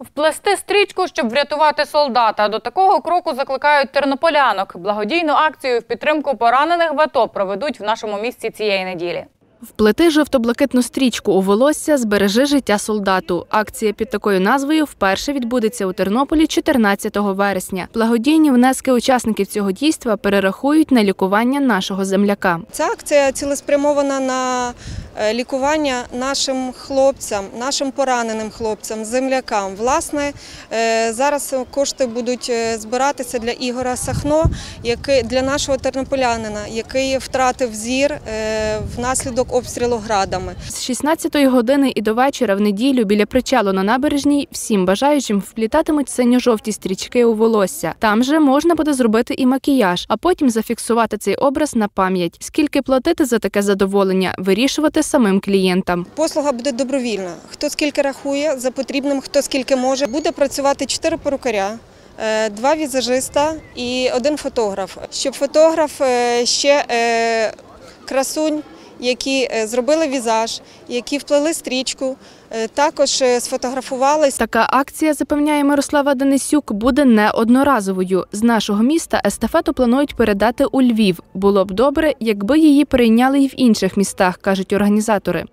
Вплести стрічку, щоб врятувати солдата. До такого кроку закликають тернополянок. Благодійну акцію в підтримку поранених в АТО проведуть в нашому місті цієї неділі. Вплети жовто-блакитну стрічку у волосся збережи життя солдату. Акція під такою назвою вперше відбудеться у Тернополі 14 вересня. Благодійні внески учасників цього дійства перерахують на лікування нашого земляка. Ця акція цілеспрямована на лікування нашим хлопцям, нашим пораненим хлопцям, землякам. Власне, е, зараз кошти будуть е, збиратися для Ігора Сахно, який для нашого тернополянина, який втратив зір е, внаслідок обстрілу градами. З 16 години і до вечора в неділю біля причалу на набережній всім бажаючим вплітатимуть синьо-жовті стрічки у волосся. Там же можна буде зробити і макіяж, а потім зафіксувати цей образ на пам'ять. Скільки платити за таке задоволення, вирішувати самим клієнтам. Послуга буде добровільна. Хто скільки рахує за потрібним, хто скільки може. Буде працювати чотири перукаря. е, Два візажиста і один фотограф. Щоб фотограф е, ще е, красунь, які е, зробили візаж, які вплели стрічку, е, також е, сфотографувались. Така акція, запевняє Мирослава Денисюк, буде не одноразовою. З нашого міста естафету планують передати у Львів. Було б добре, якби її прийняли й в інших містах, кажуть організатори.